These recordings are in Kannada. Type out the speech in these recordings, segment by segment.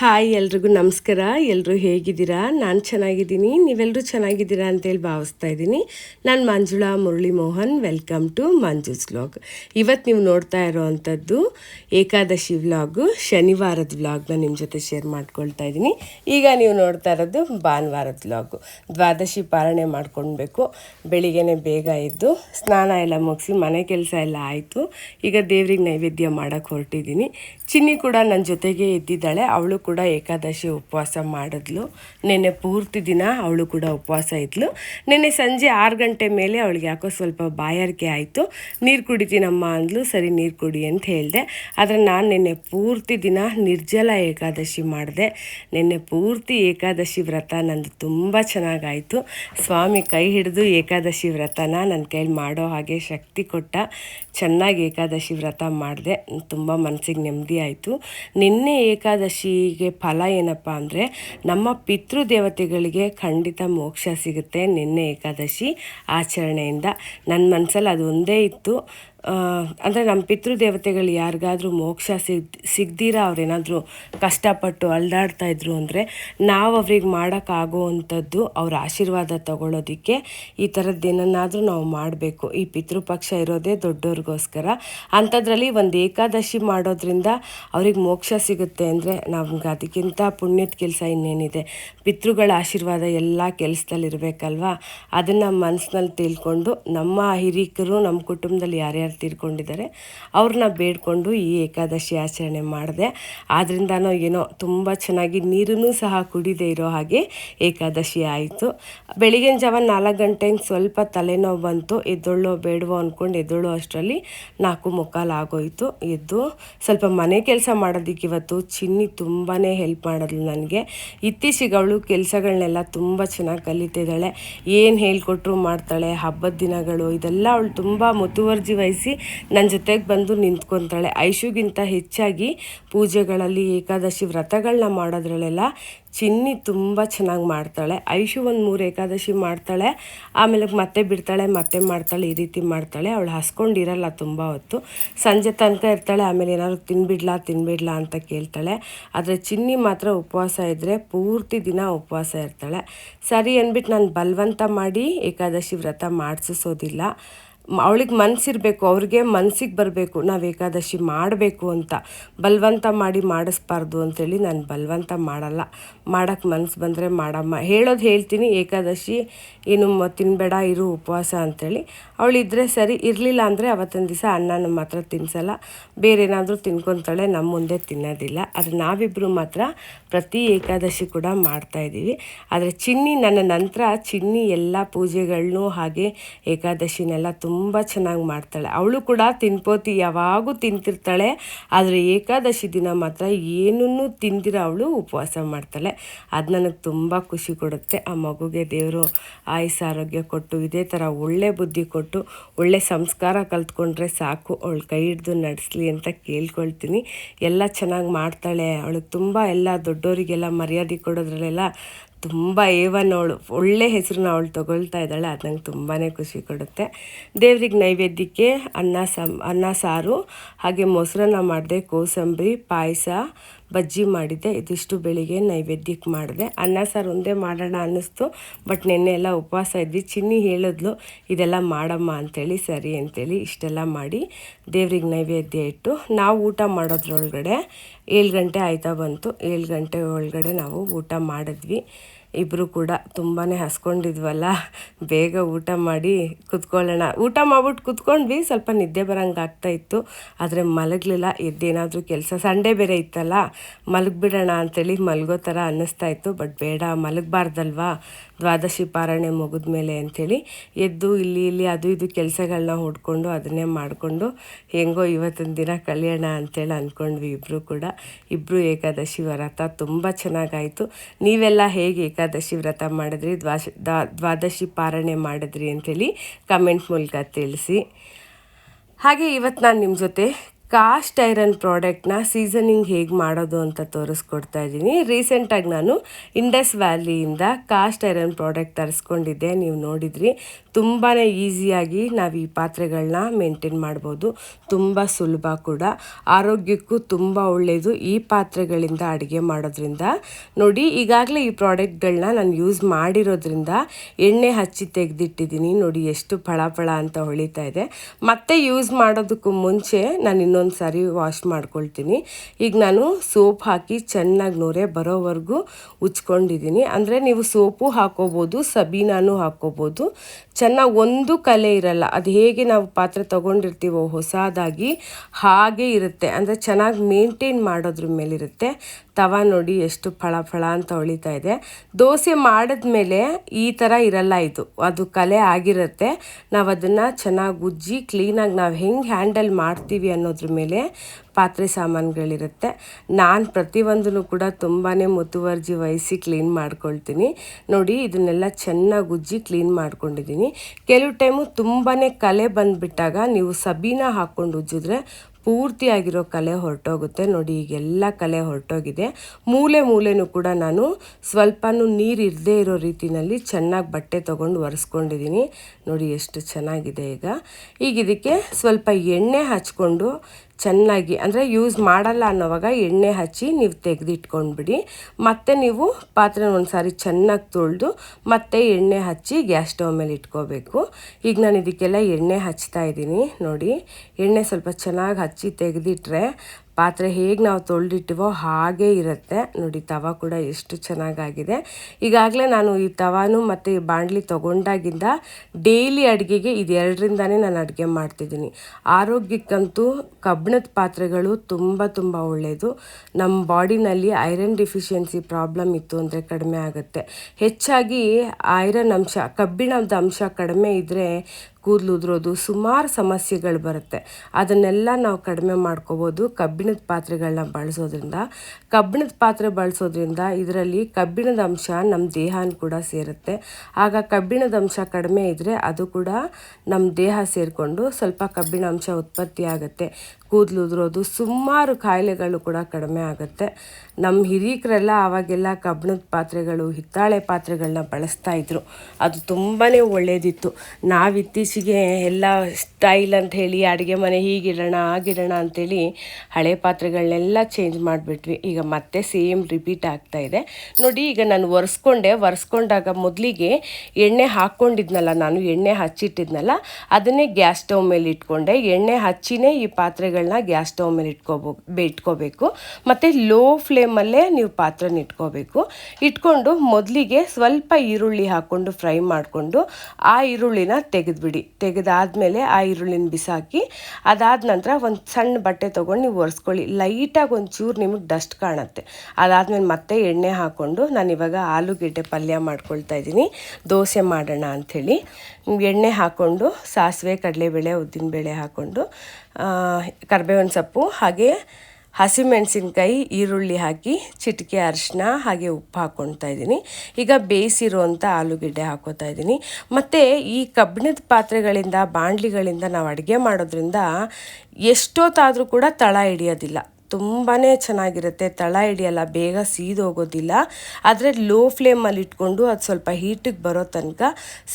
ಹಾಯ್, ಎಲ್ರಿಗೂ ನಮಸ್ಕಾರ. ಎಲ್ಲರೂ ಹೇಗಿದ್ದೀರಾ? ನಾನು ಚೆನ್ನಾಗಿದ್ದೀನಿ. ನೀವೆಲ್ಲರೂ ಚೆನ್ನಾಗಿದ್ದೀರಾ ಅಂತೇಳಿ ಭಾವಿಸ್ತಾ ಇದ್ದೀನಿ. ನಾನು Manjula Murali Mohan welcome to Manju's vlog ಇವತ್ತು ನೀವು ನೋಡ್ತಾ ಇರೋವಂಥದ್ದು ಏಕಾದಶಿ ವ್ಲಾಗು ಶನಿವಾರದ ವ್ಲಾಗ್ನ ನಿಮ್ಮ ಜೊತೆ ಶೇರ್ ಮಾಡ್ಕೊಳ್ತಾ ಇದ್ದೀನಿ. ಈಗ ನೀವು ನೋಡ್ತಾ ಇರೋದು ಭಾನುವಾರದ ವ್ಲಾಗು ದ್ವಾದಶಿ ಪಾಲನೆ ಮಾಡ್ಕೊಳ್ಬೇಕು. ಬೆಳಿಗ್ಗೆ ಬೇಗ ಎದ್ದು ಸ್ನಾನ ಎಲ್ಲ ಮುಗಿಸಿ ಮನೆ ಕೆಲಸ ಎಲ್ಲ ಆಯಿತು. ಈಗ ದೇವ್ರಿಗೆ ನೈವೇದ್ಯ ಮಾಡೋಕ್ಕೆ ಹೊರಟಿದ್ದೀನಿ. ಚಿನ್ನಿ ಕೂಡ ನನ್ನ ಜೊತೆಗೆ ಇದ್ದಿದ್ದಾಳೆ ಅವಳು ಕೂಡ ಏಕಾದಶಿ ಉಪವಾಸ ಮಾಡಿದ್ಲು. ನಿನ್ನೆ ಪೂರ್ತಿ ದಿನ ಅವಳು ಕೂಡ ಉಪವಾಸ ಇದ್ಲು. ನಿನ್ನೆ ಸಂಜೆ ಆರು ಗಂಟೆ ಮೇಲೆ ಅವಳಿಗೆ ಯಾಕೋ ಸ್ವಲ್ಪ ಬಾಯಾರಿಕೆ ಆಯಿತು. ನೀರು ಕುಡಿತೀನಮ್ಮ ಅಂದ್ಲು. ಸರಿ, ನೀರು ಕುಡಿ ಅಂತ ಹೇಳಿದೆ. ಆದರೆ ನಾನು ನಿನ್ನೆ ಪೂರ್ತಿ ದಿನ ನಿರ್ಜಲ ಏಕಾದಶಿ ಮಾಡಿದೆ. ನಿನ್ನೆ ಪೂರ್ತಿ ಏಕಾದಶಿ ವ್ರತ ನಂದು ತುಂಬ ಚೆನ್ನಾಗಾಯಿತು. ಸ್ವಾಮಿ ಕೈ ಹಿಡಿದು ಏಕಾದಶಿ ವ್ರತನ ನನ್ನ ಕೈಲಿ ಮಾಡೋ ಹಾಗೆ ಶಕ್ತಿ ಕೊಟ್ಟ ಚೆನ್ನಾಗಿ ಏಕಾದಶಿ ವ್ರತ ಮಾಡಿದೆ. ತುಂಬ ಮನಸ್ಸಿಗೆ ನೆಮ್ಮದಿ ಆಯಿತು. ನಿನ್ನೆ ಏಕಾದಶಿಗೆ ಫಲ ಏನಪ್ಪ ಅಂದರೆ ನಮ್ಮ ಪಿತೃದೇವತೆಗಳಿಗೆ ಖಂಡಿತ ಮೋಕ್ಷ ಸಿಗುತ್ತೆ ನಿನ್ನೆ ಏಕಾದಶಿ ಆಚರಣೆಯಿಂದ. ನನ್ನ ಮನಸ್ಸಲ್ಲಿ ಅದು ಒಂದೇ ಇತ್ತು. ಅಂದರೆ ನಮ್ಮ ಪಿತೃದೇವತೆಗಳು ಯಾರಿಗಾದ್ರೂ ಮೋಕ್ಷ ಸಿಗ್, ಸಿಗ್ದಿರ ಅವ್ರೇನಾದರೂ ಕಷ್ಟಪಟ್ಟು ಅಲ್ದಾಡ್ತಾ ಇದ್ರು ಅಂದರೆ ನಾವು ಅವ್ರಿಗೆ ಮಾಡೋಕ್ಕಾಗುವಂಥದ್ದು ಅವ್ರ ಆಶೀರ್ವಾದ ತಗೊಳ್ಳೋದಕ್ಕೆ ಈ ಥರದ್ದೇನನ್ನಾದರೂ ನಾವು ಮಾಡಬೇಕು. ಈ ಪಿತೃಪಕ್ಷ ಇರೋದೇ ದೊಡ್ಡವ್ರಿಗೋಸ್ಕರ ಅಂಥದ್ರಲ್ಲಿ ಒಂದು ಏಕಾದಶಿ ಮಾಡೋದ್ರಿಂದ ಅವ್ರಿಗೆ ಮೋಕ್ಷ ಸಿಗುತ್ತೆ ಅಂದರೆ ನಮ್ಗೆ ಅದಕ್ಕಿಂತ ಪುಣ್ಯದ ಕೆಲಸ ಇನ್ನೇನಿದೆ. ಪಿತೃಗಳ ಆಶೀರ್ವಾದ ಎಲ್ಲ ಕೆಲಸದಲ್ಲಿ ಇರಬೇಕಲ್ವಾ ಅದನ್ನು ಮನಸ್ಸಿನಲ್ಲಿ ತಿಳ್ಕೊಂಡು ನಮ್ಮ ಹಿರಿಕರು, ನಮ್ಮ ಕುಟುಂಬದಲ್ಲಿ ಯಾರ್ಯಾರು ತೀರ್ಕೊಂಡಿದ್ದಾರೆ. ಅವ್ರನ್ನ ಬೇಡಿಕೊಂಡು ಈ ಏಕಾದಶಿ ಆಚರಣೆ ಮಾಡಿದೆ. ಆದ್ದರಿಂದನೂ ಏನೋ ತುಂಬ ಚೆನ್ನಾಗಿ ನೀರನ್ನು ಸಹ ಕುಡಿದೇ ಇರೋ ಹಾಗೆ ಏಕಾದಶಿ ಆಯಿತು. ಬೆಳಿಗಿನ ಜಾವ ನಾಲ್ಕು ಗಂಟೆಗೆ ಸ್ವಲ್ಪ ತಲೆನೋವು ಬಂತು. ಎದ್ದೊಳ್ಳೋ ಬೇಡವೋ ಅಂದ್ಕೊಂಡು ಎದ್ದೊಳ್ಳೋ ಅಷ್ಟರಲ್ಲಿ ನಾಲ್ಕು ಮುಕ್ಕಾಲು ಆಗೋಯಿತು. ಎದ್ದು ಸ್ವಲ್ಪ ಮನೆ ಕೆಲಸ ಮಾಡೋದಕ್ಕೆ ಇವತ್ತು ಚಿನ್ನಿ ತುಂಬಾ ಹೆಲ್ಪ್ ಮಾಡಿದ್ಲು ನನಗೆ. ಇತ್ತೀಚೆಗೆ ಅವಳು ಕೆಲಸಗಳನ್ನೆಲ್ಲ ತುಂಬ ಚೆನ್ನಾಗಿ ಕಲಿತಿದ್ದಾಳೆ. ಏನು ಹೇಳಿಕೊಟ್ರು ಮಾಡ್ತಾಳೆ, ಹಬ್ಬದ ದಿನಗಳು, ಇದೆಲ್ಲ ಅವಳು ತುಂಬ ಮುತುವರ್ಜಿ ನನ್ನ ಜೊತೆಗೆ ಬಂದು ನಿಂತ್ಕೊತಾಳೆ. ಐಶುಗಿಂತ ಹೆಚ್ಚಾಗಿ ಪೂಜೆಗಳಲ್ಲಿ ಏಕಾದಶಿ ವ್ರತಗಳನ್ನ ಮಾಡೋದ್ರಲ್ಲೆಲ್ಲ ಚಿನ್ನಿ ತುಂಬ ಚೆನ್ನಾಗಿ ಮಾಡ್ತಾಳೆ. ಐಶು ಒಂದು ಮೂರು ಏಕಾದಶಿ ಮಾಡ್ತಾಳೆ. ಆಮೇಲೆ ಮತ್ತೆ ಬಿಡ್ತಾಳೆ, ಮತ್ತೆ ಮಾಡ್ತಾಳೆ, ಈ ರೀತಿ ಮಾಡ್ತಾಳೆ. ಅವಳು ಹಸ್ಕೊಂಡಿರಲ್ಲ ತುಂಬ ಹೊತ್ತು. ಸಂಜೆ ತನಕ ಇರ್ತಾಳೆ, ಆಮೇಲೆ ಏನಾದ್ರು ತಿನ್ಬಿಡ್ಲಾ ತಿನ್ಬಿಡ್ಲಾ ಅಂತ ಕೇಳ್ತಾಳೆ. ಆದರೆ ಚಿನ್ನಿ ಮಾತ್ರ ಉಪವಾಸ ಇದ್ದರೆ ಪೂರ್ತಿ ದಿನ ಉಪವಾಸ ಇರ್ತಾಳೆ. ಸರಿ ಅಂದ್ಬಿಟ್ಟು ನಾನು ಬಲವಂತ ಮಾಡಿ ಏಕಾದಶಿ ವ್ರತ ಮಾಡಿಸೋದಿಲ್ಲ. ಅವಳಿಗೆ ಮನಸ್ಸಿರಬೇಕು ಅವ್ರಿಗೆ ಮನಸ್ಸಿಗೆ ಬರಬೇಕು, ನಾವು ಏಕಾದಶಿ ಮಾಡಬೇಕು ಅಂತ. ಬಲವಂತ ಮಾಡಿ ಮಾಡಿಸ್ಬಾರ್ದು ಅಂತೇಳಿ ನಾನು ಬಲವಂತ ಮಾಡಲ್ಲ. ಮಾಡೋಕ್ಕೆ ಮನಸ್ಸು ಬಂದರೆ ಮಾಡಮ್ಮ. ಹೇಳೋದು ಹೇಳ್ತೀನಿ, ಏಕಾದಶಿ ಏನು ತಿನ್ನಬೇಡ ಇರು ಉಪವಾಸ ಅಂಥೇಳಿ ಅವಳಿದ್ರೆ ಸರಿ, ಇರಲಿಲ್ಲ ಅಂದರೆ ಅವತ್ತಿನ ದಿವಸ ಅನ್ನನ ಮಾತ್ರ ತಿನ್ಸಲ್ಲ. ಬೇರೆ ಏನಾದರೂ ತಿನ್ಕೊತಾಳೆ ನಮ್ಮ ಮುಂದೆ ತಿನ್ನೋದಿಲ್ಲ. ಆದರೆ ನಾವಿಬ್ಬರು ಮಾತ್ರ ಪ್ರತಿ ಏಕಾದಶಿ ಕೂಡ ಮಾಡ್ತಾಯಿದ್ದೀವಿ ಆದರೆ ಚಿನ್ನಿ ನನ್ನ ನಂತರ ಚಿನ್ನಿ ಎಲ್ಲ ಪೂಜೆಗಳನ್ನೂ ಹಾಗೆ ಏಕಾದಶಿನೆಲ್ಲ ತುಂಬ ಚೆನ್ನಾಗಿ ಮಾಡ್ತಾಳೆ. ಅವಳು ಕೂಡ ತಿನ್ಪೋತಿ ಯಾವಾಗೂ ತಿಂತಿರ್ತಾಳೆ. ಆದರೆ ಏಕಾದಶಿ ದಿನ ಮಾತ್ರ ಏನನ್ನೂ ತಿಂದಿರ ಅವಳು ಉಪವಾಸ ಮಾಡ್ತಾಳೆ. ಅದು ನನಗೆ ತುಂಬ ಖುಷಿ ಕೊಡುತ್ತೆ. ಆ ಮಗುಗೆ ದೇವರು ಆಯುಸ್ ಆರೋಗ್ಯ ಕೊಟ್ಟು, ಇದೇ ಥರ ಒಳ್ಳೆ ಬುದ್ಧಿ ಕೊಟ್ಟು, ಒಳ್ಳೆ ಸಂಸ್ಕಾರ ಕಲ್ತ್ಕೊಂಡ್ರೆ ಸಾಕು. ಅವಳು ಕೈ ಹಿಡ್ದು ನಡೆಸಲಿ ಅಂತ ಕೇಳ್ಕೊಳ್ತೀನಿ. ಎಲ್ಲ ಚೆನ್ನಾಗಿ ಮಾಡ್ತಾಳೆ. ಅವಳು ತುಂಬ ಎಲ್ಲ ದೊಡ್ಡವರಿಗೆಲ್ಲ ಮರ್ಯಾದೆ ಕೊಡೋದ್ರಲ್ಲೆಲ್ಲ ತುಂಬ ಏವನವಳು ಒಳ್ಳೆ ಹೆಸರನ್ನ ಅವಳು ತಗೊಳ್ತಾ ಇದ್ದಾಳೆ, ಅದು ನಂಗೆ ತುಂಬಾ ಖುಷಿ ಕೊಡುತ್ತೆ. ದೇವ್ರಿಗೆ ನೈವೇದ್ಯಕ್ಕೆ ಅನ್ನ ಸಂ, ಅನ್ನ ಸಾರು, ಹಾಗೆ ಮೊಸರನ್ನ ಮಾಡಿದೆ, ಕೋಸಂಬರಿ, ಪಾಯಸ, ಬಜ್ಜಿ ಮಾಡಿದ್ದೆ ಇದಿಷ್ಟು ಬೆಳಿಗ್ಗೆ ನೈವೇದ್ಯಕ್ಕೆ ಮಾಡಿದೆ. ಅನ್ನ ಸಾರು ಒಂದೇ ಮಾಡೋಣ ಅನ್ನಿಸ್ತು, ಬಟ್ ನಿನ್ನೆ ಎಲ್ಲ ಉಪವಾಸ ಇದ್ವಿ. ಚಿನ್ನಿ ಹೇಳಿದ್ಲು, ಇದೆಲ್ಲ ಮಾಡಮ್ಮ ಅಂಥೇಳಿ ಸರಿ ಅಂತೇಳಿ ಇಷ್ಟೆಲ್ಲ ಮಾಡಿ ದೇವ್ರಿಗೆ ನೈವೇದ್ಯ ಇಟ್ಟು ನಾವು ಊಟ ಮಾಡೋದ್ರೊಳಗಡೆ ಏಳು ಗಂಟೆ ಆಯ್ತಾ ಬಂತು. ಏಳು ಗಂಟೆ ಒಳಗಡೆ ನಾವು ಊಟ ಮಾಡಿದ್ವಿ. ಇಬ್ಬರು ಕೂಡ ತುಂಬಾ ಹಸ್ಕೊಂಡಿದ್ವಲ್ಲ. ಬೇಗ ಊಟ ಮಾಡಿ ಕುತ್ಕೊಳ್ಳೋಣ. ಊಟ ಮಾಡ್ಬಿಟ್ಟು ಕುತ್ಕೊಂಡ್ವಿ, ಸ್ವಲ್ಪ ನಿದ್ದೆ ಬರೋಂಗೆ ಆಗ್ತಾಯಿತ್ತು ಆದರೆ ಮಲಗಲಿಲ್ಲ, ಎದ್ದೇನಾದರೂ ಕೆಲಸ. ಸಂಡೇ ಬೇರೆ ಇತ್ತಲ್ಲ, ಮಲಗಿಬಿಡೋಣ ಅಂಥೇಳಿ ಮಲಗೋ ಥರ ಅನ್ನಿಸ್ತಾ ಇತ್ತು. ಬಟ್ ಬೇಡ, ಮಲಗಬಾರ್ದಲ್ವಾ? ದ್ವಾದಶಿ ಪಾರಣೆ ಮುಗಿದ ಮೇಲೆ ಅಂಥೇಳಿ ಎದ್ದು ಇಲ್ಲಿ ಇಲ್ಲಿ ಅದು ಇದು ಕೆಲಸಗಳನ್ನ ಹುಡ್ಕೊಂಡು ಅದನ್ನೇ ಮಾಡಿಕೊಂಡು ಹೆಂಗೋ ಇವತ್ತಿನ ದಿನ ಕಲಿಯೋಣ ಅಂತೇಳಿ ಅಂದ್ಕೊಂಡ್ವಿ ಇಬ್ಬರು ಕೂಡ. ಇಬ್ಬರು ಏಕಾದಶಿ ವ್ರತ ತುಂಬ ಚೆನ್ನಾಗಾಯಿತು. ನೀವೆಲ್ಲ ಹೇಗೆ ಏಕಾದಶಿ ವ್ರತ ಮಾಡಿದ್ರಿ, ದ್ವಾಶ ದ್ವಾದಶಿ ಪಾರಣೆ ಮಾಡಿದ್ರಿ ಅಂಥೇಳಿ ಕಮೆಂಟ್ ಮೂಲಕ ತಿಳಿಸಿ. ಹಾಗೆ ಇವತ್ತು ನಾನು ನಿಮ್ಮ ಜೊತೆ ಕಾಸ್ಟ್ ಐರನ್ ಪ್ರಾಡಕ್ಟ್ನ ಸೀಸನಿಂಗ್ ಹೇಗೆ ಮಾಡೋದು ಅಂತ ತೋರಿಸ್ಕೊಡ್ತಾ ಇದ್ದೀನಿ. ರೀಸೆಂಟಾಗಿ ನಾನು ಇಂಡಸ್ ವ್ಯಾಲಿಯಿಂದ ಕಾಸ್ಟ್ ಐರನ್ ಪ್ರಾಡಕ್ಟ್ ತರಿಸ್ಕೊಂಡಿದ್ದೆ. ನೀವು ನೋಡಿದ್ರಿ ತುಂಬಾ ಈಸಿಯಾಗಿ ನಾವು ಈ ಪಾತ್ರೆಗಳನ್ನ ಮೇಂಟೈನ್ ಮಾಡ್ಬೋದು. ತುಂಬ ಸುಲಭ ಕೂಡ. ಆರೋಗ್ಯಕ್ಕೂ ತುಂಬ ಒಳ್ಳೆಯದು ಈ ಪಾತ್ರೆಗಳಿಂದ ಅಡುಗೆ ಮಾಡೋದ್ರಿಂದ. ನೋಡಿ, ಈಗಾಗಲೇ ಈ ಪ್ರಾಡಕ್ಟ್ಗಳನ್ನ ನಾನು ಯೂಸ್ ಮಾಡಿರೋದ್ರಿಂದ ಎಣ್ಣೆ ಹಚ್ಚಿ ತೆಗೆದಿಟ್ಟಿದ್ದೀನಿ. ನೋಡಿ, ಎಷ್ಟು ಫಳ ಫಳ ಅಂತ ಹೊಳಿತಾ ಇದೆ. ಮತ್ತೆ ಯೂಸ್ ಮಾಡೋದಕ್ಕೂ ಮುಂಚೆ ನಾನು ಇನ್ನೊಂದು ಸಾರಿ ವಾಶ್ ಮಾಡ್ಕೊಳ್ತೀನಿ. ಈಗ ನಾನು ಸೋಪ್ ಹಾಕಿ ಚೆನ್ನಾಗಿ ನೋರೆ ಬರೋವರೆಗೂ ಉಚ್ಕೊಂಡಿದ್ದೀನಿ ಅಂದರೆ ನೀವು ಸೋಪು ಹಾಕೋಬೋದು, ಸಬೀನಾನು ಹಾಕೋಬೋದು. ಚೆನ್ನಾಗಿ ಒಂದು ಕಲೆ ಇರಲ್ಲ. ಅದು ಹೇಗೆ ನಾವು ಪಾತ್ರೆ ತೊಗೊಂಡಿರ್ತೀವೋ ಹೊಸದಾಗಿ ಹಾಗೆ ಇರುತ್ತೆ. ಅಂದರೆ ಚೆನ್ನಾಗಿ ಮೇಂಟೈನ್ ಮಾಡೋದ್ರ ಮೇಲಿರುತ್ತೆ. ತವ ನೋಡಿ ಎಷ್ಟು ಫಳ ಫಳ ಅಂತ ಹೊಳಿತಾ ಇದೆ. ದೋಸೆ ಮಾಡಿದ್ಮೇಲೆ ಈ ಥರ ಇರಲ್ಲ ಇದು. ಅದು ಕಲೆ ಆಗಿರುತ್ತೆ. ನಾವು ಅದನ್ನು ಚೆನ್ನಾಗಿ ಉಜ್ಜಿ ಕ್ಲೀನಾಗಿ ನಾವು ಹೆಂಗೆ ಹ್ಯಾಂಡಲ್ ಮಾಡ್ತೀವಿ ಅನ್ನೋದ್ರ ಮೇಲೆ ಪಾತ್ರೆ ಸಾಮಾನುಗಳಿರುತ್ತೆ. ನಾನು ಪ್ರತಿಯೊಂದನ್ನು ಕೂಡ ತುಂಬಾ ಮುತುವರ್ಜಿ ವಹಿಸಿ ಕ್ಲೀನ್ ಮಾಡ್ಕೊಳ್ತೀನಿ. ನೋಡಿ ಇದನ್ನೆಲ್ಲ ಚೆನ್ನಾಗಿ ಉಜ್ಜಿ ಕ್ಲೀನ್ ಮಾಡ್ಕೊಂಡಿದ್ದೀನಿ. ಕೆಲವು ಟೈಮು ತುಂಬಾ ಕಲೆ ಬಂದುಬಿಟ್ಟಾಗ ನೀವು ಸಬೀನ ಹಾಕ್ಕೊಂಡು ಉಜ್ಜಿದ್ರೆ ಪೂರ್ತಿಯಾಗಿರೋ ಕಲೆ ಹೊರಟೋಗುತ್ತೆ. ನೋಡಿ, ಈಗೆಲ್ಲ ಕಲೆ ಹೊರಟೋಗಿದೆ. ಮೂಲೆ ಮೂಲೆನೂ ಕೂಡ ನಾನು ಸ್ವಲ್ಪನೂ ನೀರು ಇರದೇ ಇರೋ ರೀತಿಯಲ್ಲಿ ಚೆನ್ನಾಗಿ ಬಟ್ಟೆ ತೊಗೊಂಡು ಒರೆಸ್ಕೊಂಡಿದ್ದೀನಿ. ನೋಡಿ, ಎಷ್ಟು ಚೆನ್ನಾಗಿದೆ ಈಗ. ಈಗ ಇದಕ್ಕೆ ಸ್ವಲ್ಪ ಎಣ್ಣೆ ಹಚ್ಕೊಂಡು ಚೆನ್ನಾಗಿ, ಅಂದರೆ ಯೂಸ್ ಮಾಡಲ್ಲ ಅನ್ನೋವಾಗ ಎಣ್ಣೆ ಹಚ್ಚಿ ನೀವು ತೆಗೆದಿಟ್ಕೊಂಡ್ಬಿಡಿ. ಮತ್ತೆ ನೀವು ಪಾತ್ರೆನ ಒಂದು ಸಾರಿ ಚೆನ್ನಾಗಿ ತೊಳೆದು ಮತ್ತೆ ಎಣ್ಣೆ ಹಚ್ಚಿ ಗ್ಯಾಸ್ ಸ್ಟವ್ ಮೇಲೆ ಇಟ್ಕೋಬೇಕು. ಈಗ ನಾನು ಇದಕ್ಕೆಲ್ಲ ಎಣ್ಣೆ ಹಚ್ತಾ ಇದ್ದೀನಿ, ನೋಡಿ. ಎಣ್ಣೆ ಸ್ವಲ್ಪ ಚೆನ್ನಾಗಿ ಹಚ್ಚಿ ತೆಗೆದಿಟ್ರೆ ಪಾತ್ರೆ ಹೇಗೆ ನಾವು ತೊಳೆದಿಟ್ಟಿವೋ ಹಾಗೇ ಇರುತ್ತೆ. ನೋಡಿ, ತವ ಕೂಡ ಎಷ್ಟು ಚೆನ್ನಾಗಾಗಿದೆ. ಈಗಾಗಲೇ ನಾನು ಈ ತವಾನು ಮತ್ತು ಈ ಬಾಣಲಿ ತೊಗೊಂಡಾಗಿಂದ ಡೈಲಿ ಅಡುಗೆಗೆ ಇದೆರಡರಿಂದನೇ ನಾನು ಅಡುಗೆ ಮಾಡ್ತಿದ್ದೀನಿ. ಆರೋಗ್ಯಕ್ಕಂತೂ ಕಬ್ಬಿಣದ ಪಾತ್ರೆಗಳು ತುಂಬ ತುಂಬ ಒಳ್ಳೆಯದು ನಮ್ಮ ಬಾಡಿನಲ್ಲಿ ಐರನ್ ಡಿಫಿಷಿಯನ್ಸಿ ಪ್ರಾಬ್ಲಮ್ ಇತ್ತು ಅಂದರೆ ಕಡಿಮೆ ಆಗುತ್ತೆ. ಹೆಚ್ಚಾಗಿ ಐರನ್ ಅಂಶ, ಕಬ್ಬಿಣದ ಅಂಶ ಕಡಿಮೆ ಇದ್ದರೆ ಕೂದಲು ಉದುರೋದು ಸುಮಾರು ಸಮಸ್ಯೆಗಳು ಬರುತ್ತೆ. ಅದನ್ನೆಲ್ಲ ನಾವು ಕಡಿಮೆ ಮಾಡ್ಕೋಬೋದು ಕಬ್ಬಿಣದ ಪಾತ್ರೆಗಳನ್ನ ಬಳಸೋದ್ರಿಂದ. ಕಬ್ಬಿಣದ ಪಾತ್ರೆ ಬಳಸೋದ್ರಿಂದ ಇದರಲ್ಲಿ ಕಬ್ಬಿಣದ ಅಂಶ ನಮ್ಮ ದೇಹನ ಕೂಡ ಸೇರುತ್ತೆ. ಆಗ ಕಬ್ಬಿಣದ ಅಂಶ ಕಡಿಮೆ ಇದ್ದರೆ ಅದು ಕೂಡ ನಮ್ಮ ದೇಹ ಸೇರಿಕೊಂಡು ಸ್ವಲ್ಪ ಕಬ್ಬಿಣ ಅಂಶ ಉತ್ಪತ್ತಿ ಆಗುತ್ತೆ. ಕೂದಲು ಉದುರೋದು ಸುಮಾರು ಕಾಯಿಲೆಗಳು ಕೂಡ ಕಡಿಮೆ ಆಗುತ್ತೆ. ನಮ್ಮ ಹಿರೀಕರೆಲ್ಲ ಆವಾಗೆಲ್ಲ ಕಬ್ಬಿಣದ ಪಾತ್ರೆಗಳು, ಹಿತ್ತಾಳೆ ಪಾತ್ರೆಗಳನ್ನ ಬಳಸ್ತಾ ಇದ್ರು. ಅದು ತುಂಬಾ ಒಳ್ಳೆಯದಿತ್ತು ನಾವು ಇತ್ತೀಚೆಗೆ ಎಲ್ಲ ಸ್ಟೈಲ್ ಅಂತ ಹೇಳಿ, ಅಡುಗೆ ಮನೆ ಹೀಗಿಡೋಣ ಆಗಿಡೋಣ ಅಂತೇಳಿ ಹಳೆ ಪಾತ್ರೆಗಳನ್ನೆಲ್ಲ ಚೇಂಜ್ ಮಾಡಿಬಿಟ್ವಿ. ಈಗ ಮತ್ತೆ ಸೇಮ್ ರಿಪೀಟ್ ಆಗ್ತಾ ಇದೆ. ನೋಡಿ, ಈಗ ನಾನು ಒರೆಸ್ಕೊಂಡೆ, ಒರೆಸ್ಕೊಂಡಾಗ ಮೊದಲಿಗೆ ಎಣ್ಣೆ ಹಾಕ್ಕೊಂಡಿದ್ನಲ್ಲ, ನಾನು ಎಣ್ಣೆ ಹಚ್ಚಿಟ್ಟಿದ್ನಲ್ಲ, ಅದನ್ನೇ ಗ್ಯಾಸ್ ಸ್ಟವ್ ಮೇಲೆ ಇಟ್ಕೊಂಡೆ ಎಣ್ಣೆ ಹಚ್ಚಿನೇ ಈ ಪಾತ್ರೆಗಳನ್ನ ಗ್ಯಾಸ್ ಸ್ಟವ್ ಮೇಲೆ ಇಟ್ಕೋಬೋ, ಇಟ್ಕೋಬೇಕು. ಮತ್ತು ಲೋ ಫ್ಲೇಮಲ್ಲೇ ನೀವು ಪಾತ್ರನ ಇಟ್ಕೋಬೇಕು. ಇಟ್ಕೊಂಡು ಮೊದಲಿಗೆ ಸ್ವಲ್ಪ ಈರುಳ್ಳಿ ಹಾಕ್ಕೊಂಡು ಫ್ರೈ ಮಾಡಿಕೊಂಡು ಆ ಈರುಳ್ಳಿನ ತೆಗೆದುಬಿಡಿ. ತೆಗೆದಾದ್ಮೇಲೆ ಆ ಈರುಳ್ಳಿನ ಬಿಸಾಕಿ ಅದಾದ ನಂತರ ಒಂದು ಸಣ್ಣ ಬಟ್ಟೆ ತೊಗೊಂಡು ನೀವು ಒರೆಸ್ಕೊಳ್ಳಿ. ಲೈಟಾಗಿ ಒಂಚೂರು ನಿಮಗೆ ಡಸ್ಟ್ ಕಾಣುತ್ತೆ. ಅದಾದಮೇಲೆ ಮತ್ತೆ ಎಣ್ಣೆ ಹಾಕ್ಕೊಂಡು ನಾನು ಇವಾಗ ಆಲೂಗೆಡ್ಡೆ ಪಲ್ಯ ಮಾಡ್ಕೊಳ್ತಾ ಇದ್ದೀನಿ. ದೋಸೆ ಮಾಡೋಣ ಅಂಥೇಳಿ ಎಣ್ಣೆ ಹಾಕ್ಕೊಂಡು ಸಾಸಿವೆ, ಕಡಲೆಬೇಳೆ, ಉದ್ದಿನಬೇಳೆ ಹಾಕ್ಕೊಂಡು ಕರ್ಬೇವಿನ ಸೊಪ್ಪು, ಹಾಗೆ ಹಸಿಮೆಣಸಿನ್ಕಾಯಿ, ಈರುಳ್ಳಿ ಹಾಕಿ, ಚಿಟಿಕೆ ಅರಿಶಿನ ಹಾಗೆ ಉಪ್ಪು ಹಾಕ್ಕೊಳ್ತಾ ಇದ್ದೀನಿ. ಈಗ ಬೇಯಿಸಿರುವಂಥ ಆಲೂಗೆಡ್ಡೆ ಹಾಕೋತಾ ಇದ್ದೀನಿ. ಮತ್ತು ಈ ಕಬ್ಬಿಣದ ಪಾತ್ರೆಗಳಿಂದ ಬಾಣಲಿಗಳಿಂದ ನಾವು ಅಡುಗೆ ಮಾಡೋದ್ರಿಂದ ಎಷ್ಟೊತ್ತಾದರೂ ಕೂಡ ತಳ ಹಿಡಿಯೋದಿಲ್ಲ. ತುಂಬಾ ಚೆನ್ನಾಗಿರುತ್ತೆ. ತಳ ಹಿಡಿಯಲ್ಲ, ಬೇಗ ಸೀದೋಗೋದಿಲ್ಲ ಆದರೆ ಲೋ ಫ್ಲೇಮಲ್ಲಿ ಇಟ್ಕೊಂಡು ಅದು ಸ್ವಲ್ಪ ಹೀಟಿಗೆ ಬರೋ ತನಕ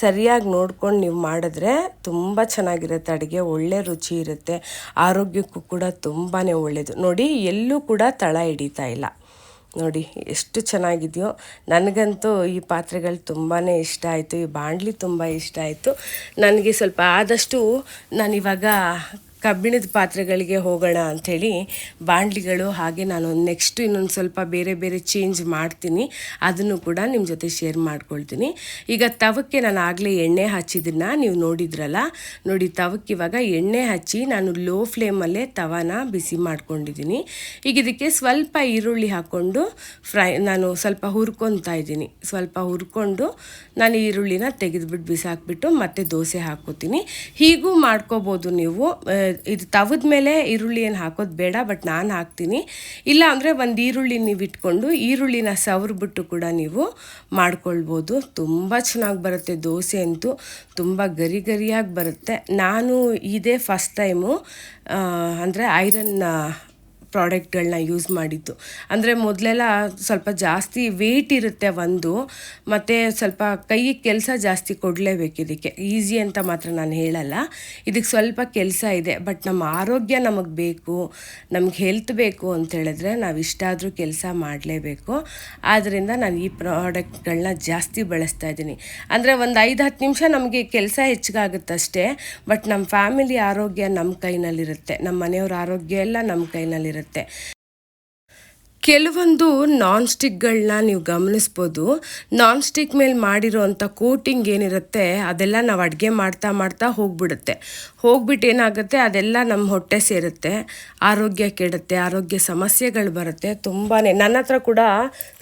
ಸರಿಯಾಗಿ ನೋಡ್ಕೊಂಡು ನೀವು ಮಾಡಿದ್ರೆ ತುಂಬ ಚೆನ್ನಾಗಿರುತ್ತೆ. ಅಡುಗೆ ಒಳ್ಳೆ ರುಚಿ ಇರುತ್ತೆ. ಆರೋಗ್ಯಕ್ಕೂ ಕೂಡ ತುಂಬಾ ಒಳ್ಳೆಯದು ನೋಡಿ, ಎಲ್ಲೂ ಕೂಡ ತಳ ಹಿಡಿತಾ ಇಲ್ಲ. ನೋಡಿ, ಎಷ್ಟು ಚೆನ್ನಾಗಿದೆಯೋ. ನನಗಂತೂ ಈ ಪಾತ್ರೆಗಳು ತುಂಬಾ ಇಷ್ಟ ಆಯಿತು. ಈ ಬಾಣಲಿ ತುಂಬ ಇಷ್ಟ ಆಯಿತು. ನನಗೆ ಸ್ವಲ್ಪ ಆದಷ್ಟು ನಾನಿವಾಗ ಕಬ್ಬಿಣದ ಪಾತ್ರೆಗಳಿಗೆ ಹೋಗೋಣ ಅಂಥೇಳಿ ಬಾಂಡ್ಲಿಗಳು ಹಾಗೆ ನಾನು ನೆಕ್ಸ್ಟ್ ಇನ್ನೊಂದು ಸ್ವಲ್ಪ ಬೇರೆ ಬೇರೆ ಚೇಂಜ್ ಮಾಡ್ತೀನಿ. ಅದನ್ನು ಕೂಡ ನಿಮ್ಮ ಜೊತೆ ಶೇರ್ ಮಾಡ್ಕೊಳ್ತೀನಿ. ಈಗ ತವಕ್ಕೆ ನಾನು ಆಗಲೇ ಎಣ್ಣೆ ಹಚ್ಚಿದ್ದನ್ನು ನೀವು ನೋಡಿದ್ರಲ್ಲ? ನೋಡಿ, ತವಕ್ಕೆ ಇವಾಗ ಎಣ್ಣೆ ಹಚ್ಚಿ ನಾನು ಲೋ ಫ್ಲೇಮಲ್ಲೇ ತವನ ಬಿಸಿ ಮಾಡ್ಕೊಂಡಿದ್ದೀನಿ. ಈಗ ಇದಕ್ಕೆ ಸ್ವಲ್ಪ ಈರುಳ್ಳಿ ಹಾಕ್ಕೊಂಡು ಫ್ರೈ ನಾನು ಸ್ವಲ್ಪ ಹುರ್ಕೊತಾ ಇದ್ದೀನಿ. ಸ್ವಲ್ಪ ಹುರ್ಕೊಂಡು ನಾನು ಈರುಳ್ಳಿನ ತೆಗೆದುಬಿಟ್ಟು ಬಿಸಾಕ್ಬಿಟ್ಟು ಮತ್ತೆ ದೋಸೆ ಹಾಕ್ಕೋತೀನಿ. ಹೀಗೂ ಮಾಡ್ಕೋಬೋದು ನೀವು. ಇದು ತವದ ಮೇಲೆ ಈರುಳ್ಳಿ ಏನು ಹಾಕೋದು ಬೇಡ, ಬಟ್ ನಾನು ಹಾಕ್ತೀನಿ. ಇಲ್ಲ ಅಂದರೆ ಒಂದು ಈರುಳ್ಳಿ ನೀವು ಇಟ್ಕೊಂಡು ಈರುಳ್ಳಿನ ಸವರ್ಬಿಟ್ಟು ಕೂಡ ನೀವು ಮಾಡ್ಕೊಳ್ಬೋದು. ತುಂಬ ಚೆನ್ನಾಗಿ ಬರುತ್ತೆ ದೋಸೆ ಅಂತೂ. ತುಂಬ ಗರಿ ಗರಿಯಾಗಿ ಬರುತ್ತೆ. ನಾನು ಇದೇ ಫಸ್ಟ್ ಟೈಮು ಅಂದರೆ ಐರನ್ ಪ್ರಾಡಕ್ಟ್ಗಳನ್ನ ಯೂಸ್ ಮಾಡಿದ್ದು. ಅಂದರೆ ಮೊದಲೆಲ್ಲ ಸ್ವಲ್ಪ ಜಾಸ್ತಿ ವೆಯ್ಟ್ ಇರುತ್ತೆ ಒಂದು, ಮತ್ತು ಸ್ವಲ್ಪ ಕೈಗೆ ಕೆಲಸ ಜಾಸ್ತಿ ಕೊಡಲೇಬೇಕು ಇದಕ್ಕೆ. ಈಸಿ ಅಂತ ಮಾತ್ರ ನಾನು ಹೇಳಲ್ಲ. ಇದಕ್ಕೆ ಸ್ವಲ್ಪ ಕೆಲಸ ಇದೆ ಬಟ್ ನಮ್ಮ ಆರೋಗ್ಯ ನಮಗೆ ಬೇಕು, ನಮ್ಗೆ ಹೆಲ್ತ್ ಬೇಕು ಅಂತ ಹೇಳಿದ್ರೆ ನಾವು ಇಷ್ಟಾದರೂ ಕೆಲಸ ಮಾಡಲೇಬೇಕು. ಆದ್ದರಿಂದ ನಾನು ಈ ಪ್ರಾಡಕ್ಟ್ಗಳನ್ನ ಜಾಸ್ತಿ ಬಳಸ್ತಾ ಇದ್ದೀನಿ. ಅಂದರೆ ಒಂದು ಐದು, ಹತ್ತು ನಿಮಿಷ ನಮಗೆ ಕೆಲಸ ಹೆಚ್ಚಿಗಾಗುತ್ತಷ್ಟೇ ಬಟ್ ನಮ್ಮ ಫ್ಯಾಮಿಲಿ ಆರೋಗ್ಯ ನಮ್ಮ ಕೈನಲ್ಲಿರುತ್ತೆ. ನಮ್ಮ ಮನೆಯವ್ರ ಆರೋಗ್ಯ ಎಲ್ಲ ನಮ್ಮ ಕೈನಲ್ಲಿರುತ್ತೆ. ಕೆಲವೊಂದು ನಾನ್ ಸ್ಟಿಕ್ಗಳನ್ನ ನೀವು ಗಮನಿಸ್ಬೋದು. ನಾನ್ ಸ್ಟಿಕ್ ಮೇಲೆ ಮಾಡಿರೋವಂಥ ಕೋಟಿಂಗ್ ಏನಿರುತ್ತೆ, ಅದೆಲ್ಲ ನಾವು ಅಡುಗೆ ಮಾಡ್ತಾ ಮಾಡ್ತಾ ಹೋಗ್ಬಿಡುತ್ತೆ. ಹೋಗ್ಬಿಟ್ಟು ಏನಾಗುತ್ತೆ, ಅದೆಲ್ಲ ನಮ್ಮ ಹೊಟ್ಟೆ ಸೇರುತ್ತೆ. ಆರೋಗ್ಯ ಕೆಡುತ್ತೆ, ಆರೋಗ್ಯ ಸಮಸ್ಯೆಗಳು ಬರುತ್ತೆ. ತುಂಬಾ ನನ್ನ ಹತ್ರ ಕೂಡ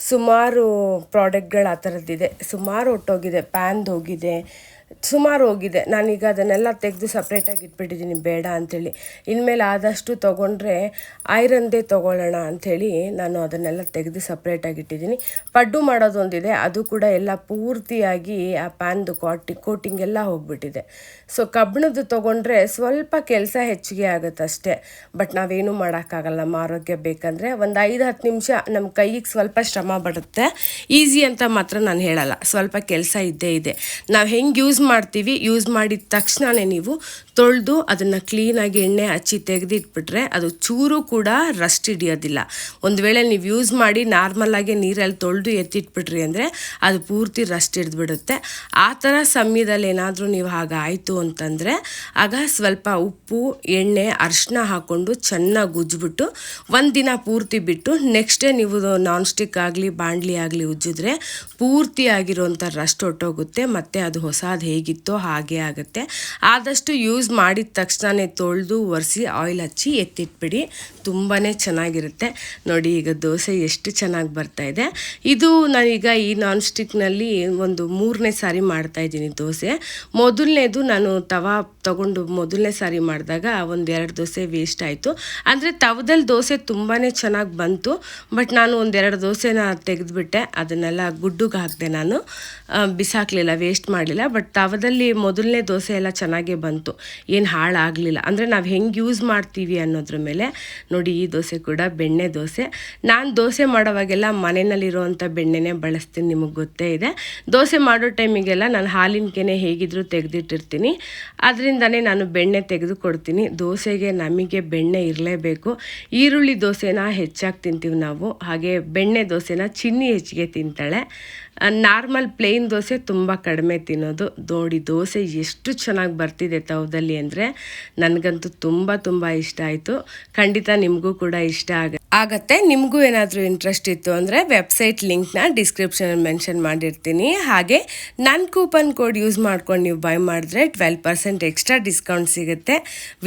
ಸುಮಾರು ಪ್ರಾಡಕ್ಟ್ಗಳು ಆ ಥರದ್ದಿದೆ ಸುಮಾರು ಹೊಟ್ಟೋಗಿದೆ ಪ್ಯಾನ್ದು ಹೋಗಿದೆ ಸುಮಾರು ಹೋಗಿದೆ. ನಾನೀಗ ಅದನ್ನೆಲ್ಲ ತೆಗೆದು ಸಪ್ರೇಟಾಗಿ ಇಟ್ಬಿಟ್ಟಿದ್ದೀನಿ. ಬೇಡ ಅಂಥೇಳಿ. ಇನ್ಮೇಲೆ ಆದಷ್ಟು ತೊಗೊಂಡ್ರೆ ಐರನ್ದೇ ತೊಗೊಳ್ಳೋಣ ಅಂಥೇಳಿ ನಾನು ಅದನ್ನೆಲ್ಲ ತೆಗೆದು ಸಪ್ರೇಟಾಗಿ ಇಟ್ಟಿದ್ದೀನಿ. ಪಡ್ಡು ಮಾಡೋದೊಂದಿದೆ. ಅದು ಕೂಡ ಎಲ್ಲ ಪೂರ್ತಿಯಾಗಿ ಆ ಪ್ಯಾನ್ದು ಕಾಟಿ ಕೋಟಿಂಗ್ ಎಲ್ಲ ಹೋಗ್ಬಿಟ್ಟಿದೆ. ಸೊ ಕಬ್ಬಣದ್ದು ತೊಗೊಂಡ್ರೆ ಸ್ವಲ್ಪ ಕೆಲಸ ಹೆಚ್ಚಿಗೆ ಆಗುತ್ತೆ ಅಷ್ಟೇ. ಬಟ್ ನಾವೇನು ಮಾಡೋಕ್ಕಾಗಲ್ಲ. ನಮ್ಮ ಆರೋಗ್ಯ ಬೇಕಂದರೆ ಒಂದು ಐದು ಹತ್ತು ನಿಮಿಷ ನಮ್ಮ ಕೈಗೆ ಸ್ವಲ್ಪ ಶ್ರಮ ಬರುತ್ತೆ. ಈಸಿ ಅಂತ ಮಾತ್ರ ನಾನು ಹೇಳಲ್ಲ. ಸ್ವಲ್ಪ ಕೆಲಸ ಇದ್ದೇ ಇದೆ. ನಾವು ಹೆಂಗೆ ಯೂಸ್ ಮಾಡ್ತೀವಿ ಯೂಸ್ ಮಾಡಿದ ತಕ್ಷಣವೇ ನೀವು ತೊಳೆದು ಅದನ್ನು ಕ್ಲೀನಾಗಿ ಎಣ್ಣೆ ಹಚ್ಚಿ ತೆಗೆದಿಟ್ಬಿಟ್ರೆ ಅದು ಚೂರು ಕೂಡ ರಸ್ಟ್ ಹಿಡಿಯೋದಿಲ್ಲ. ಒಂದು ವೇಳೆ ನೀವು ಯೂಸ್ ಮಾಡಿ ನಾರ್ಮಲಾಗಿ ನೀರಲ್ಲಿ ತೊಳೆದು ಎತ್ತಿಟ್ಬಿಟ್ರಿ ಅಂದರೆ ಅದು ಪೂರ್ತಿ ರಸ್ಟ್ ಹಿಡಿದ್ಬಿಡುತ್ತೆ. ಆ ಥರ ಸಮಯದಲ್ಲಿ ಏನಾದರೂ ನೀವು ಹಾಗಾಯಿತು ಅಂತಂದರೆ ಆಗ ಸ್ವಲ್ಪ ಉಪ್ಪು, ಎಣ್ಣೆ ಅರಿಶಿನ ಹಾಕ್ಕೊಂಡು ಚೆನ್ನಾಗಿ ಉಜ್ಜಿಬಿಟ್ಟು ಒಂದು ದಿನ ಪೂರ್ತಿ ಬಿಟ್ಟು ನೆಕ್ಸ್ಟ್ ಡೇ ನೀವು ನಾನ್ ಸ್ಟಿಕ್ ಆಗಲಿ, ಬಾಣಲಿ ಆಗಲಿ ಉಜ್ಜಿದ್ರೆ ಪೂರ್ತಿ ಆಗಿರೋಂಥ ರಸ್ಟ್ ಹೊಟ್ಟೋಗುತ್ತೆ ಮತ್ತು ಅದು ಹೊಸದು ಹೇಗಿತ್ತೋ ಹಾಗೆ ಆಗುತ್ತೆ. ಆದಷ್ಟು ಯೂಸ್ ಮಾಡಿದ ತಕ್ಷಣನೇ ತೊಳೆದು ಒರೆಸಿ ಆಯಿಲ್ ಹಚ್ಚಿ ಎತ್ತಿಟ್ಬಿಡಿ. ತುಂಬಾ ಚೆನ್ನಾಗಿರುತ್ತೆ. ನೋಡಿ ಈಗ ದೋಸೆ ಎಷ್ಟು ಚೆನ್ನಾಗಿ ಬರ್ತಾ ಇದೆ. ಇದು ನಾನೀಗ ಈ ನಾನ್ ಸ್ಟಿಕ್ನಲ್ಲಿ ಒಂದು ಮೂರನೇ ಸಾರಿ ಮಾಡ್ತಾ ಇದ್ದೀನಿ ದೋಸೆ. ಮೊದಲನೇದು ನಾನು ತವಾ ತಗೊಂಡು ಮೊದಲನೇ ಸಾರಿ ಮಾಡಿದಾಗ ಒಂದು ಎರಡು ದೋಸೆ ವೇಸ್ಟ್ ಆಯಿತು. ಅಂದರೆ ತವದಲ್ಲಿ ದೋಸೆ ತುಂಬಾ ಚೆನ್ನಾಗಿ ಬಂತು. ಬಟ್ ನಾನು ಒಂದೆರಡು ದೋಸೆನ ತೆಗೆದುಬಿಟ್ಟೆ. ಅದನ್ನೆಲ್ಲ ಗುಡ್ಡುಗೆ ಹಾಕಿದೆ ನಾನು. ಬಿಸಾಕಲಿಲ್ಲ ವೇಸ್ಟ್ ಮಾಡಲಿಲ್ಲ. ಬಟ್ ತವದಲ್ಲಿ ಮೊದಲನೇ ದೋಸೆ ಎಲ್ಲ ಚೆನ್ನಾಗೇ ಬಂತು. ಏನು ಹಾಳಾಗಲಿಲ್ಲ. ಅಂದರೆ ನಾವು ಹೆಂಗೆ ಯೂಸ್ ಮಾಡ್ತೀವಿ ಅನ್ನೋದ್ರ ಮೇಲೆ ನೋಡಿ ಈ ದೋಸೆ ಕೂಡ ಬೆಣ್ಣೆ ದೋಸೆ. ನಾನು ದೋಸೆ ಮಾಡೋವಾಗೆಲ್ಲ ಮನೆಯಲ್ಲಿರುವಂಥ ಬೆಣ್ಣೆನೇ ಬಳಸ್ತೀನಿ, ನಿಮಗೆ ಗೊತ್ತೇ ಇದೆ. ದೋಸೆ ಮಾಡೋ ಟೈಮಿಗೆಲ್ಲ ನಾನು ಹಾಲಿನ ಕೆನೆ ಹೇಗಿದ್ರು ತೆಗೆದಿಟ್ಟಿರ್ತೀನಿ. ಅದರಿಂದನೇ ನಾನು ಬೆಣ್ಣೆ ತೆಗೆದುಕೊಡ್ತೀನಿ. ದೋಸೆಗೆ ನಮಗೆ ಬೆಣ್ಣೆ ಇರಲೇಬೇಕು. ಈರುಳ್ಳಿ ದೋಸೆನ ಹೆಚ್ಚಾಗಿ ತಿಂತೀವಿ ನಾವು. ಹಾಗೆ ಬೆಣ್ಣೆ ದೋಸೆನ ಚಿನ್ನಿ ಹೆಚ್ಚಿಗೆ ತಿಂತಾಳೆ. ನಾರ್ಮಲ್ ಪ್ಲೇನ್ ದೋಸೆ ತುಂಬ ಕಡಿಮೆ ತಿನ್ನೋದು. ನೋಡಿ ದೋಸೆ ಎಷ್ಟು ಚೆನ್ನಾಗಿ ಬರ್ತಿದೆ ತವದಲ್ಲಿ ಅಂದರೆ ನನಗಂತೂ ತುಂಬ ತುಂಬ ಇಷ್ಟ ಆಯಿತು. ಖಂಡಿತ ನಿಮಗೂ ಕೂಡ ಇಷ್ಟ ಆಗ ಆಗತ್ತೆ. ನಿಮಗೂ ಏನಾದರೂ ಇಂಟ್ರೆಸ್ಟ್ ಇತ್ತು ಅಂದರೆ ವೆಬ್ಸೈಟ್ ಲಿಂಕ್ನ ಡಿಸ್ಕ್ರಿಪ್ಷನಲ್ಲಿ ಮೆನ್ಷನ್ ಮಾಡಿರ್ತೀನಿ. ಹಾಗೆ ನನ್ನ ಕೂಪನ್ ಕೋಡ್ ಯೂಸ್ ಮಾಡ್ಕೊಂಡು ನೀವು ಬೈ ಮಾಡಿದ್ರೆ ಟ್ವೆಲ್ ಪರ್ಸೆಂಟ್ ಎಕ್ಸ್ಟ್ರಾ ಡಿಸ್ಕೌಂಟ್ ಸಿಗುತ್ತೆ.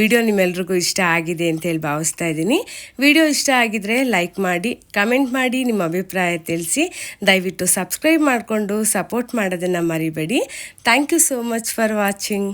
ವಿಡಿಯೋ ನಿಮ್ಮೆಲ್ರಿಗೂ ಇಷ್ಟ ಆಗಿದೆ ಅಂತೇಳಿ ಭಾವಿಸ್ತಾ ಇದ್ದೀನಿ. ವಿಡಿಯೋ ಇಷ್ಟ ಆಗಿದ್ರೆ ಲೈಕ್ ಮಾಡಿ ಕಮೆಂಟ್ ಮಾಡಿ, ನಿಮ್ಮ ಅಭಿಪ್ರಾಯ ತಿಳಿಸಿ. ದಯವಿಟ್ಟು ಸಬ್ಸ್ಕ್ರೈಬ್ ಮಾಡಿಕೊಂಡು ಸಪೋರ್ಟ್ ಮಾಡೋದನ್ನು ಮರಿಬೇಡಿ. Thank you so much for watching